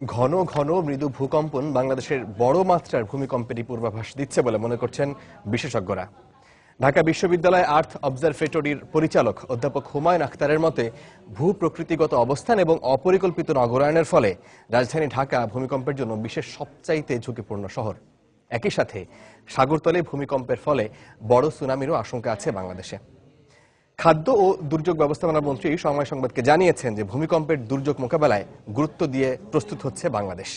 ঘন ঘন মৃদু ভূকম্পন বাংলাদেশের বড় মাত্রার ভূমিকম্পেরই পূর্বাভাস দিচ্ছে বলে মনে করছেন বিশেষজ্ঞরা। ঢাকা বিশ্ববিদ্যালয় আর্থ অবজারভেটরির পরিচালক অধ্যাপক হুমায়ুন আখতারের মতে ভূ প্রকৃতিগত অবস্থান এবং অপরিকল্পিত নগরায়নের ফলে রাজধানী ঢাকা ভূমিকম্পের জন্য বিশ্বের সবচাইতে ঝুঁকিপূর্ণ শহর। একই সাথে সাগরতলে ভূমিকম্পের ফলে বড় সুনামিরও আশঙ্কা আছে বাংলাদেশে। খাদ্য ও দুর্যোগ ব্যবস্থাপনা মন্ত্রী সময় সংবাদকে জানিয়েছেন যে ভূমিকম্পের দুর্যোগ মোকাবেলায় গুরুত্ব দিয়ে প্রস্তুত হচ্ছে বাংলাদেশ।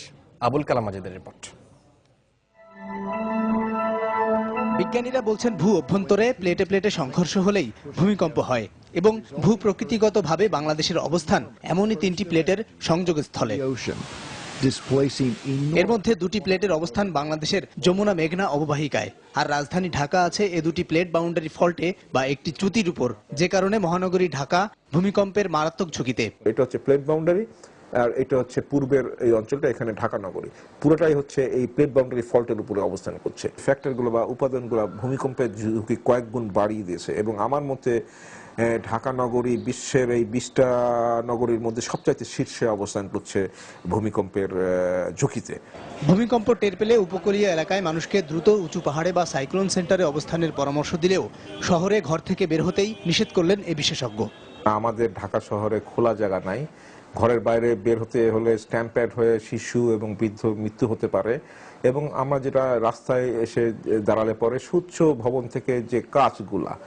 আবুল কালাম মাজেদের রিপোর্ট। বিজ্ঞানীরা বলছেন ভূ অভ্যন্তরে প্লেটে প্লেটে সংঘর্ষ হলেই ভূমিকম্প হয় এবং ভূ প্রকৃতিগতভাবে বাংলাদেশের অবস্থান এমনই তিনটি প্লেটের সংযোগস্থলে। এর মধ্যে দুটি প্লেটের অবস্থান বাংলাদেশের যমুনা মেঘনা অববাহিকায়। আর রাজধানী ঢাকা আছে এ দুটি প্লেট বাউন্ডারি ফল্টে বা একটি চ্যুতির উপর। যে কারণে মহানগরী ঢাকা ভূমিকম্পের মারাত্মক ঝুঁকিতে। এটা হচ্ছে প্লেট বাউন্ডারি আর এটা হচ্ছে পূর্বের এই অঞ্চলটা এখানে ঢাকা নগরী। পুরোটাই হচ্ছে এই প্লেট বাউন্ডারি ফল্টের উপরে অবস্থান করছে। ফ্যাক্টরগুলো বা উপাদানগুলো ভূমিকম্পের ঝুঁকি কয়েক গুণ বাড়িয়ে দিয়েছে। এবং আমার মতে ঢাকা নগরী বিশ্বের এই বিশটা নগরীর মধ্যে সবচাইতে শীর্ষে অবস্থান করছে ভূমিকম্পের ঝুঁকিতে। ভূমিকম্প টের পেলে উপকূলীয় এলাকায় মানুষকে দ্রুত উঁচু পাহাড়ে বা সাইক্লোন সেন্টারে অবস্থানের পরামর্শ দিলেও শহরে ঘর থেকে বের হতেই নিষেধ করলেন এ বিশেষজ্ঞ। আমাদের ঢাকা শহরে খোলা জায়গা নাই। ঘরের বাইরে বের হতে হলে স্ট্যাম্প্যাড হয়ে শিশু এবং বৃদ্ধ মৃত্যু হতে পারে এবং আমরা যেটা রাস্তায় এসে দাঁড়ালে পরে সুচ্ছ ভবন থেকে যে কাজগুলা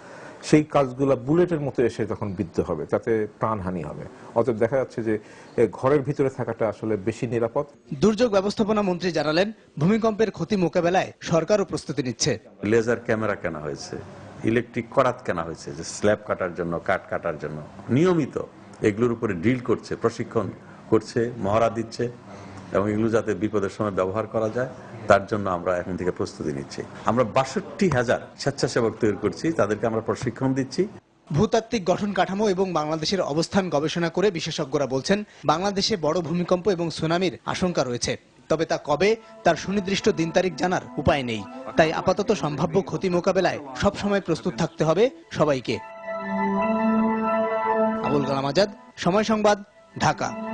সেই কাজগুলো বুলেটের মতো এসে তখন বিদ্ধ হবে তাতে প্রাণহানি হবে। অতএব দেখা যাচ্ছে যে ঘরের ভিতরে থাকাটা আসলে বেশি নিরাপদ। দুর্যোগ ব্যবস্থাপনা মন্ত্রী জানালেন ভূমিকম্পের ক্ষতি মোকাবেলায় সরকারও প্রস্তুতি নিচ্ছে। লেজার ক্যামেরা কেনা হয়েছে ইলেকট্রিক করাত কেনা হয়েছে যে স্ল্যাব কাটার জন্য কাঠ কাটার জন্য। নিয়মিত এগুলোর উপরে ডিল করছে প্রশিক্ষণ করছে মহড়া দিচ্ছে। এবং এগুলো যাতে বিপদের সময় ব্যবহার করা যায়, তার জন্য আমরা এখন থেকে প্রস্তুতি নিচ্ছি। আমরা বাষট্টি হাজার স্বেচ্ছাসেবক তৈরি করছি, তাদেরকে আমরা প্রশিক্ষণ দিচ্ছি। ভূতাত্ত্বিক গঠন কাঠামো এবং বাংলাদেশের অবস্থান গবেষণা করে বিশেষজ্ঞরা বলছেন, বাংলাদেশে বড় ভূমিকম্প এবং সুনামির আশঙ্কা রয়েছে। তবে তা কবে, তার সুনির্দিষ্ট দিন তারিখ জানার উপায় নেই। তাই আপাতত সম্ভাব্য ক্ষতি মোকাবেলায় সবসময় প্রস্তুত থাকতে হবে সবাইকে। আবুল কালাম আজাদ, সময় সংবাদ, ঢাকা।